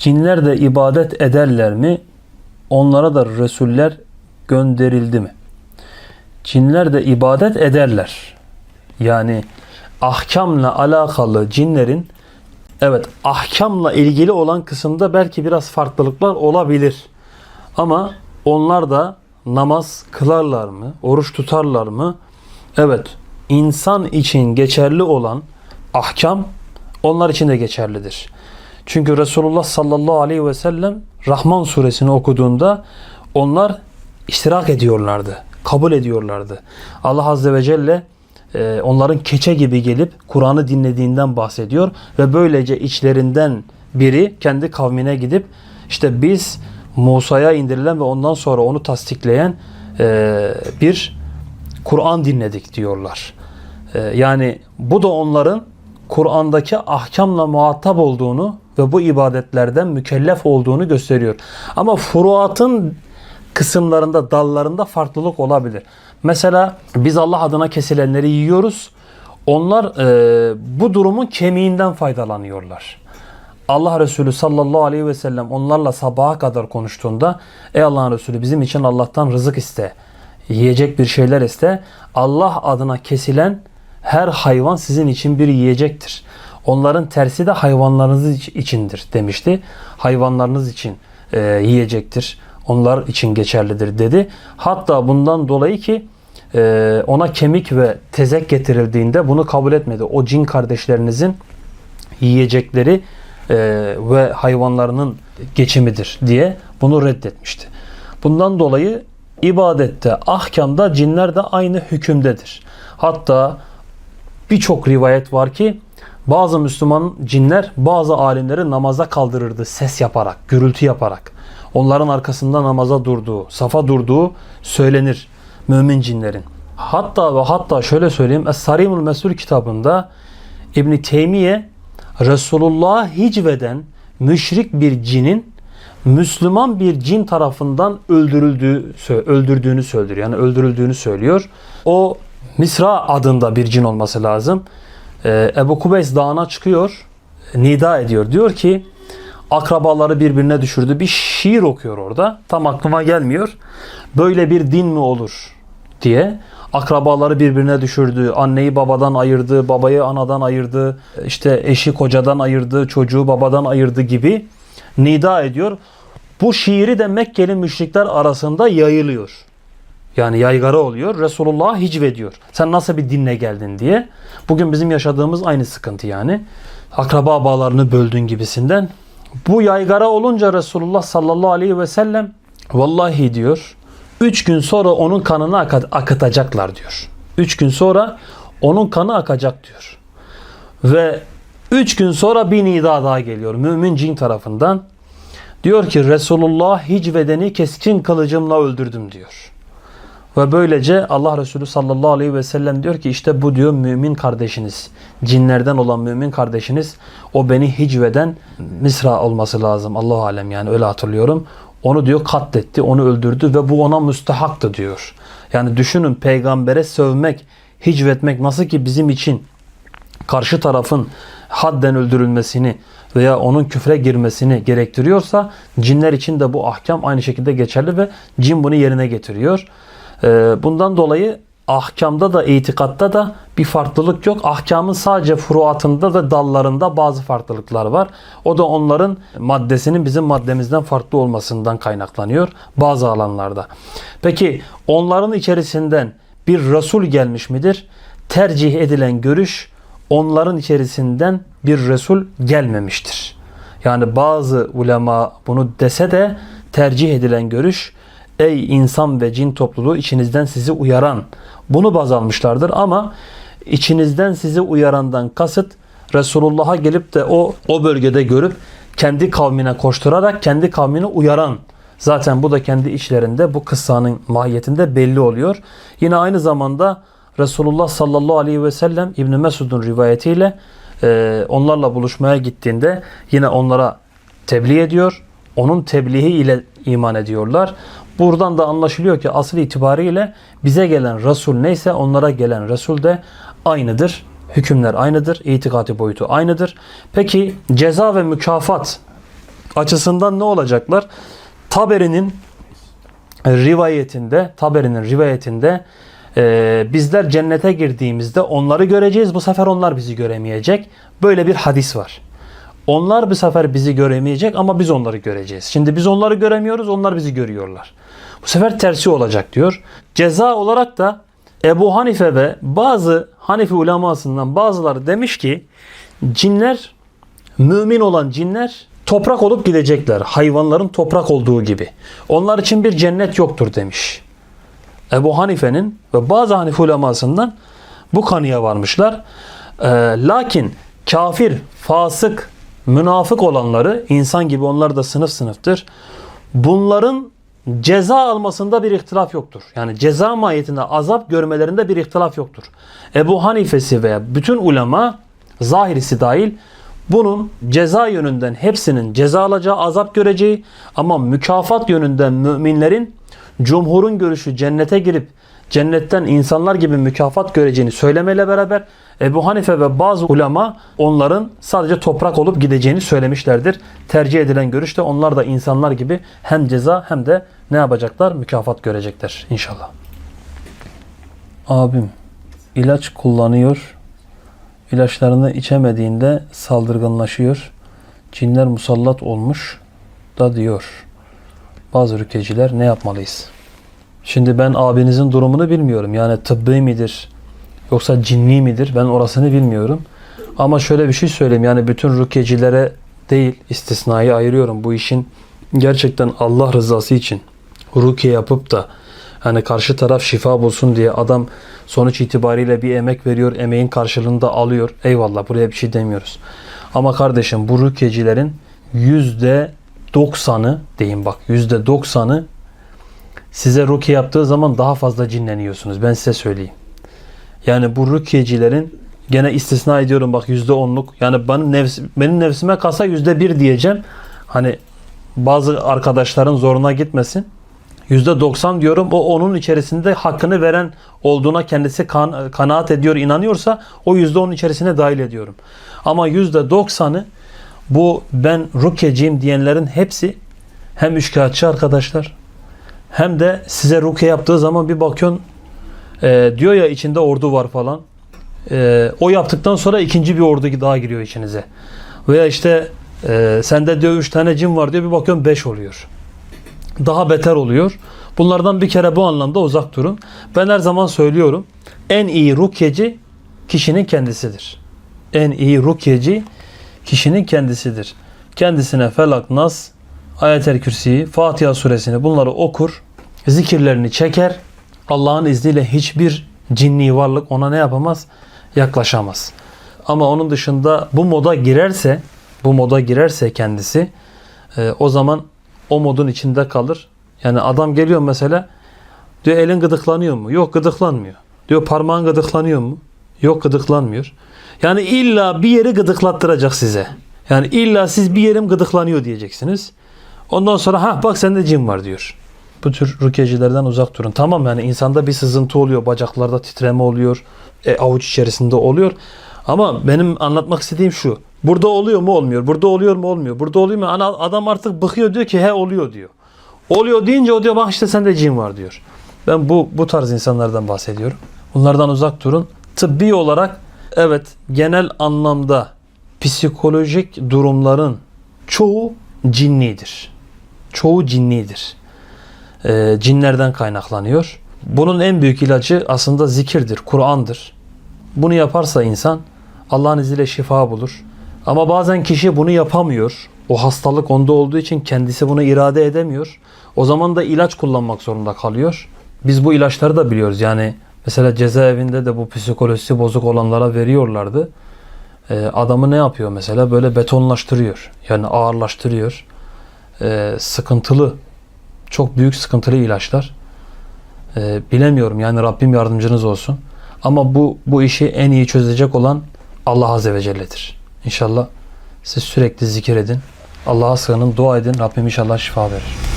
Cinler de ibadet ederler mi? Onlara da Resuller gönderildi mi? Cinler de ibadet ederler. Yani ahkamla alakalı cinlerin evet ahkamla ilgili olan kısımda belki biraz farklılıklar olabilir. Ama onlar da namaz kılarlar mı? Oruç tutarlar mı? Evet. insan için geçerli olan ahkam onlar için de geçerlidir. Çünkü Resulullah sallallahu aleyhi ve sellem Rahman suresini okuduğunda onlar iştirak ediyorlardı. Kabul ediyorlardı. Allah azze ve celle e, onların keçe gibi gelip Kur'an'ı dinlediğinden bahsediyor ve böylece içlerinden biri kendi kavmine gidip işte biz Musa'ya indirilen ve ondan sonra onu tasdikleyen e, bir Kur'an dinledik diyorlar. E, yani bu da onların Kur'an'daki ahkamla muhatap olduğunu ve bu ibadetlerden mükellef olduğunu gösteriyor. Ama furuatın kısımlarında, dallarında farklılık olabilir. Mesela biz Allah adına kesilenleri yiyoruz. Onlar e, bu durumun kemiğinden faydalanıyorlar. Allah Resulü sallallahu aleyhi ve sellem onlarla sabaha kadar konuştuğunda ey Allah'ın Resulü bizim için Allah'tan rızık iste. Yiyecek bir şeyler iste. Allah adına kesilen her hayvan sizin için bir yiyecektir. Onların tersi de hayvanlarınız içindir demişti. Hayvanlarınız için e, yiyecektir. Onlar için geçerlidir dedi. Hatta bundan dolayı ki e, ona kemik ve tezek getirildiğinde bunu kabul etmedi. O cin kardeşlerinizin yiyecekleri e, ve hayvanlarının geçimidir diye bunu reddetmişti. Bundan dolayı ibadette, ahkamda cinler de aynı hükümdedir. Hatta birçok rivayet var ki bazı Müslüman cinler bazı alimleri namaza kaldırırdı ses yaparak, gürültü yaparak. Onların arkasında namaza durduğu, safa durduğu söylenir mümin cinlerin. Hatta ve hatta şöyle söyleyeyim Es-Sarimul Mesul kitabında İbn Teymiye Resulullah hicveden müşrik bir cinin Müslüman bir cin tarafından öldürüldüğü öldürdüğünü söylüyor. Yani öldürüldüğünü söylüyor. O Misra adında bir cin olması lazım. Ee, Ebu Kubeys dağına çıkıyor. Nida ediyor. Diyor ki akrabaları birbirine düşürdü. Bir şiir okuyor orada. Tam aklıma gelmiyor. Böyle bir din mi olur diye. Akrabaları birbirine düşürdü. Anneyi babadan ayırdı. Babayı anadan ayırdı. işte eşi kocadan ayırdı. Çocuğu babadan ayırdı gibi nida ediyor. Bu şiiri de Mekkeli müşrikler arasında yayılıyor. Yani yaygara oluyor. Resulullah hicve diyor. Sen nasıl bir dinle geldin diye. Bugün bizim yaşadığımız aynı sıkıntı yani. Akraba bağlarını böldün gibisinden. Bu yaygara olunca Resulullah sallallahu aleyhi ve sellem vallahi diyor üç gün sonra onun kanını ak- akıtacaklar diyor. Üç gün sonra onun kanı akacak diyor. Ve üç gün sonra bir nida daha geliyor mümin cin tarafından. Diyor ki Resulullah hicvedeni keskin kılıcımla öldürdüm diyor. Ve böylece Allah Resulü sallallahu aleyhi ve sellem diyor ki işte bu diyor mümin kardeşiniz. Cinlerden olan mümin kardeşiniz. O beni hicveden Misra olması lazım. Allahu alem yani öyle hatırlıyorum. Onu diyor katletti, onu öldürdü ve bu ona müstehaktı diyor. Yani düşünün peygambere sövmek, hicvetmek nasıl ki bizim için karşı tarafın hadden öldürülmesini veya onun küfre girmesini gerektiriyorsa cinler için de bu ahkam aynı şekilde geçerli ve cin bunu yerine getiriyor. Ee, Bundan dolayı ahkamda da itikatta da bir farklılık yok. Ahkamın sadece furuatında ve dallarında bazı farklılıklar var. O da onların maddesinin bizim maddemizden farklı olmasından kaynaklanıyor bazı alanlarda. Peki onların içerisinden bir Resul gelmiş midir? Tercih edilen görüş onların içerisinden bir Resul gelmemiştir. Yani bazı ulema bunu dese de tercih edilen görüş ey insan ve cin topluluğu içinizden sizi uyaran bunu baz almışlardır ama içinizden sizi uyarandan kasıt Resulullah'a gelip de o o bölgede görüp kendi kavmine koşturarak kendi kavmini uyaran zaten bu da kendi içlerinde bu kıssanın mahiyetinde belli oluyor. Yine aynı zamanda Resulullah sallallahu aleyhi ve sellem İbn Mesud'un rivayetiyle e, onlarla buluşmaya gittiğinde yine onlara tebliğ ediyor. Onun tebliği ile iman ediyorlar. Buradan da anlaşılıyor ki asıl itibariyle bize gelen Resul neyse onlara gelen Resul de aynıdır. Hükümler aynıdır. itikati boyutu aynıdır. Peki ceza ve mükafat açısından ne olacaklar? Taberi'nin rivayetinde, Taberi'nin rivayetinde e, bizler cennete girdiğimizde onları göreceğiz. Bu sefer onlar bizi göremeyecek. Böyle bir hadis var. Onlar bu sefer bizi göremeyecek ama biz onları göreceğiz. Şimdi biz onları göremiyoruz, onlar bizi görüyorlar. Bu sefer tersi olacak diyor. Ceza olarak da Ebu Hanife ve bazı Hanefi ulemasından bazıları demiş ki cinler mümin olan cinler toprak olup gidecekler. Hayvanların toprak olduğu gibi. Onlar için bir cennet yoktur demiş. Ebu Hanife'nin ve bazı Hanifi ulemasından bu kanıya varmışlar. Ee, lakin kafir, fasık, münafık olanları insan gibi onlar da sınıf sınıftır. Bunların ceza almasında bir ihtilaf yoktur. Yani ceza mahiyetinde azap görmelerinde bir ihtilaf yoktur. Ebu Hanife'si veya bütün ulema zahirisi dahil bunun ceza yönünden hepsinin ceza alacağı, azap göreceği ama mükafat yönünden müminlerin cumhurun görüşü cennete girip cennetten insanlar gibi mükafat göreceğini söylemeyle beraber Ebu Hanife ve bazı ulema onların sadece toprak olup gideceğini söylemişlerdir. Tercih edilen görüş de onlar da insanlar gibi hem ceza hem de ne yapacaklar? Mükafat görecekler inşallah. Abim ilaç kullanıyor. İlaçlarını içemediğinde saldırganlaşıyor. Cinler musallat olmuş da diyor. Bazı rükeciler ne yapmalıyız? Şimdi ben abinizin durumunu bilmiyorum. Yani tıbbi midir yoksa cinni midir ben orasını bilmiyorum. Ama şöyle bir şey söyleyeyim. Yani bütün rükecilere değil istisnayı ayırıyorum. Bu işin gerçekten Allah rızası için rukiye yapıp da hani karşı taraf şifa bulsun diye adam sonuç itibariyle bir emek veriyor. Emeğin karşılığında alıyor. Eyvallah buraya bir şey demiyoruz. Ama kardeşim bu rükecilerin yüzde doksanı diyeyim bak yüzde doksanı size rukiye yaptığı zaman daha fazla cinleniyorsunuz. Ben size söyleyeyim. Yani bu rukiyecilerin gene istisna ediyorum bak yüzde onluk. Yani benim, nefs, benim nefsime kasa yüzde bir diyeceğim. Hani bazı arkadaşların zoruna gitmesin. Yüzde doksan diyorum o onun içerisinde hakkını veren olduğuna kendisi kan, kanaat ediyor, inanıyorsa o yüzde onun içerisine dahil ediyorum. Ama yüzde doksanı bu ben rukiyeciyim diyenlerin hepsi hem üçkağıtçı arkadaşlar hem de size rukiye yaptığı zaman bir bakıyorsun e, diyor ya içinde ordu var falan. E, o yaptıktan sonra ikinci bir ordu daha giriyor içinize. Veya işte e, sende diyor üç tane cin var diyor bir bakıyorsun beş oluyor. Daha beter oluyor. Bunlardan bir kere bu anlamda uzak durun. Ben her zaman söylüyorum. En iyi rukyeci kişinin kendisidir. En iyi rukyeci kişinin kendisidir. Kendisine Felak, Nas, Ayet-el Kürsi'yi, Fatiha suresini bunları okur, zikirlerini çeker. Allah'ın izniyle hiçbir cinni varlık ona ne yapamaz? Yaklaşamaz. Ama onun dışında bu moda girerse, bu moda girerse kendisi e, o zaman o modun içinde kalır. Yani adam geliyor mesela diyor elin gıdıklanıyor mu? Yok gıdıklanmıyor. Diyor parmağın gıdıklanıyor mu? Yok gıdıklanmıyor. Yani illa bir yeri gıdıklattıracak size. Yani illa siz bir yerim gıdıklanıyor diyeceksiniz. Ondan sonra ha bak sende cin var diyor. Bu tür rükecilerden uzak durun. Tamam yani insanda bir sızıntı oluyor, bacaklarda titreme oluyor, e, avuç içerisinde oluyor. Ama benim anlatmak istediğim şu. Burada oluyor mu olmuyor, burada oluyor mu olmuyor, burada oluyor mu? Ana, adam artık bıkıyor diyor ki he oluyor diyor. Oluyor deyince o diyor bak işte sende cin var diyor. Ben bu bu tarz insanlardan bahsediyorum. Bunlardan uzak durun. Tıbbi olarak evet genel anlamda psikolojik durumların çoğu cinnidir. Çoğu cinnidir. Ee, cinlerden kaynaklanıyor. Bunun en büyük ilacı aslında zikirdir, Kur'an'dır. Bunu yaparsa insan Allah'ın izniyle şifa bulur. Ama bazen kişi bunu yapamıyor. O hastalık onda olduğu için kendisi bunu irade edemiyor. O zaman da ilaç kullanmak zorunda kalıyor. Biz bu ilaçları da biliyoruz. Yani mesela cezaevinde de bu psikolojisi bozuk olanlara veriyorlardı. Ee, adamı ne yapıyor mesela? Böyle betonlaştırıyor. Yani ağırlaştırıyor. Ee, sıkıntılı, çok büyük sıkıntılı ilaçlar. Ee, bilemiyorum yani Rabbim yardımcınız olsun. Ama bu bu işi en iyi çözecek olan Allah Azze ve Celle'dir. İnşallah siz sürekli zikir edin. Allah'a sığının, dua edin. Rabbim inşallah şifa verir.